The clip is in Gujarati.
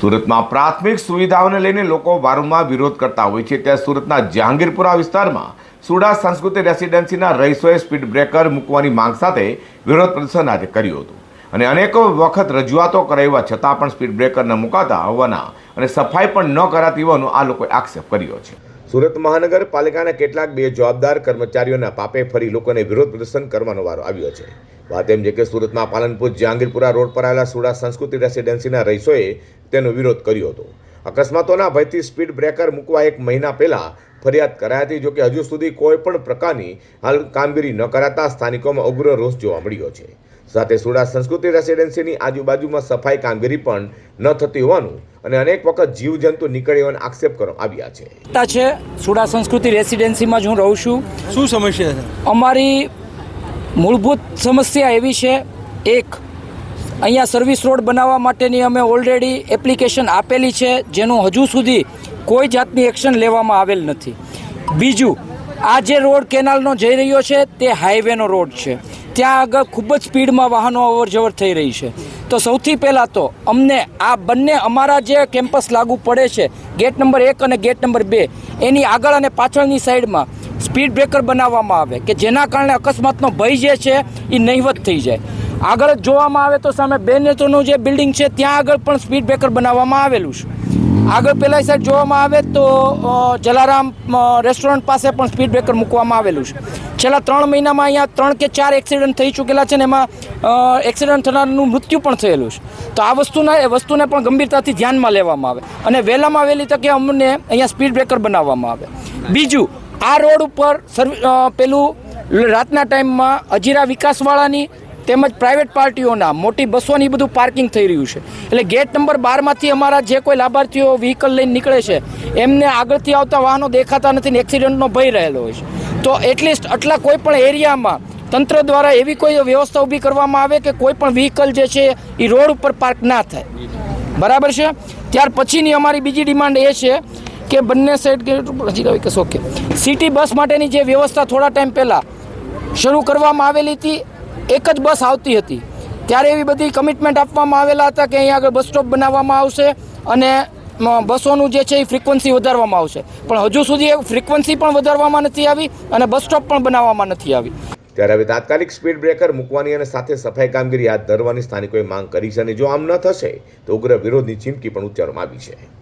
સુરતમાં પ્રાથમિક સુવિધાઓને લઈને લોકો વારંવાર વિરોધ કરતા હોય છે. ત્યાં સુરતના જહાંગીરપુરા વિસ્તારમાં સુડા સંસ્કૃતિ રેસિડેન્સીના રહીશોએ સ્પીડ બ્રેકર મૂકવાની માંગ સાથે વિરોધ પ્રદર્શન આજે કર્યું હતું. અને અનેકો વખત રજૂઆતો કરાવ્યા છતાં પણ સ્પીડ બ્રેકર ન મુકાતા હોવાના અને સફાઈ પણ ન કરાતી હોવાનો આ લોકોએ આક્ષેપ કર્યો છે. સુરત મહાનગરપાલિકાના કેટલાક બે જવાબદાર કર્મચારીઓના પાપે ફરી લોકોને વિરોધ પ્રદર્શન કરવાનો વારો આવ્યો છે. વાત એમ છે કે સુરતમાં પાલનપુર જહાંગીરપુરા રોડ પર આવેલા સુડા સંસ્કૃતિ રેસિડેન્સીના રહીશોએ તેનો વિરોધ કર્યો હતો. અકસ્માતોના ભયથી સ્પીડ બ્રેકર મૂકવા એક મહિના પહેલા ફરિયાદ કરાઈ હતી જોકે હજુ સુધી કોઈ પણ પ્રકારની હાલ કામગીરી ન કરાતા સ્થાનિકોમાં ઉગ્ર રોષ જોવા મળ્યો છે. સાથે સુડા સંસ્કૃતિ રેસિડેન્સીની આજુબાજુમાં સફાઈ કામગીરી પણ ન થતી હોવાનું અને અનેક વખત જીવજંતુ નીકળે હોવાના આક્ષેપ કરવામાં આવ્યા છે. તા છે. સુડા સંસ્કૃતિ રેસિડેન્સીમાં જ હું રહું છું. શું સમસ્યા છે? અમારી મૂળભૂત સમસ્યા એવી છે. એક અહીંયા સર્વિસ રોડ બનાવવા માટેની અમે ઓલરેડી એપ્લિકેશન આપેલી છે, જેનું હજુ સુધી કોઈ જાતની એક્શન લેવામાં આવેલ નથી. બીજું, આ જે રોડ કેનાલનો જઈ રહ્યો છે, તે હાઈવેનો રોડ છે. ત્યાં આગળ ખૂબ જ સ્પીડમાં વાહનો અવરજવર થઈ રહી છે. તો સૌથી પહેલાં તો અમને આ બંને અમારા જે કેમ્પસ લાગુ પડે છે ગેટ નંબર એક અને ગેટ નંબર બે, એની આગળ અને પાછળની સાઈડમાં સ્પીડ બ્રેકર બનાવવામાં આવે, કે જેના કારણે અકસ્માતનો ભય જે છે એ નહીવત થઈ જાય. આગળ જ જોવામાં આવે તો સામે બે નેત્રોનું જે બિલ્ડિંગ છે, ત્યાં આગળ પણ સ્પીડ બ્રેકર બનાવવામાં આવેલું છે. આગળ પેલા સાઈડ જોવામાં આવે તો જલારામ રેસ્ટોરન્ટ પાસે પણ સ્પીડ બ્રેકર મૂકવામાં આવેલું છે. છેલ્લા ત્રણ મહિનામાં અહીંયા ત્રણ કે ચાર એક્સિડન્ટ થઈ ચૂકેલા છે ને એમાં એક્સિડન્ટ થનારનું મૃત્યુ પણ થયેલું છે. તો આ વસ્તુના, એ વસ્તુને પણ ગંભીરતાથી ધ્યાનમાં લેવામાં આવે. અને વહેલામાં વહેલી તકે અમને અહીંયા સ્પીડ બ્રેકર બનાવવામાં આવે. બીજું, આ રોડ ઉપર સર્વિ પેલું, રાતના ટાઈમમાં અજીરા વિકાસવાળાની તેમજ પ્રાઇવેટ પાર્ટીઓના, મોટી બસોની બધું પાર્કિંગ થઈ રહ્યું છે. એટલે ગેટ નંબર બારમાંથી અમારા જે કોઈ લાભાર્થીઓ વ્હીકલ લઈને નીકળે છે, એમને આગળથી આવતા વાહનો દેખાતા નથી ને એક્સિડન્ટનો ભય રહેલો હોય છે. તો એટલીસ્ટ આટલા કોઈ પણ એરિયામાં તંત્ર દ્વારા એવી કોઈ વ્યવસ્થા ઊભી કરવામાં આવે કે કોઈ પણ વ્હીકલ જે છે એ રોડ ઉપર પાર્ક ના થાય. બરાબર છે? ત્યાર પછીની અમારી બીજી ડિમાન્ડ એ છે કે બંને સાઈડ હજી કે ઓકે સિટી બસ માટેની જે વ્યવસ્થા થોડા ટાઈમ પહેલાં શરૂ કરવામાં આવેલી હતી એક જ બસ આવતી હતી. ત્યારે એવી બધી કમિટમેન્ટ આપવામાં આવેલા હતા કે અહીંયા આગળ બસ સ્ટોપ બનાવવામાં આવશે અને બસોનું જે છે એ ફ્રિકવન્સી વધારવામાં આવશે. પણ હજુ સુધી ફ્રિકવન્સી પણ વધારવામાં નથી આવી અને બસ સ્ટોપ પણ બનાવવામાં નથી આવી. ત્યારે હવે તાત્કાલિક સ્પીડ બ્રેકર મૂકવાની અને સાથે સફાઈ કામગીરી હાથ ધરવાની સ્થાનિકોએ માંગ કરી છે અને જો આમ ન થશે તો ઉગ્ર વિરોધની ચીમકી પણ ઉચ્ચારવામાં આવી છે.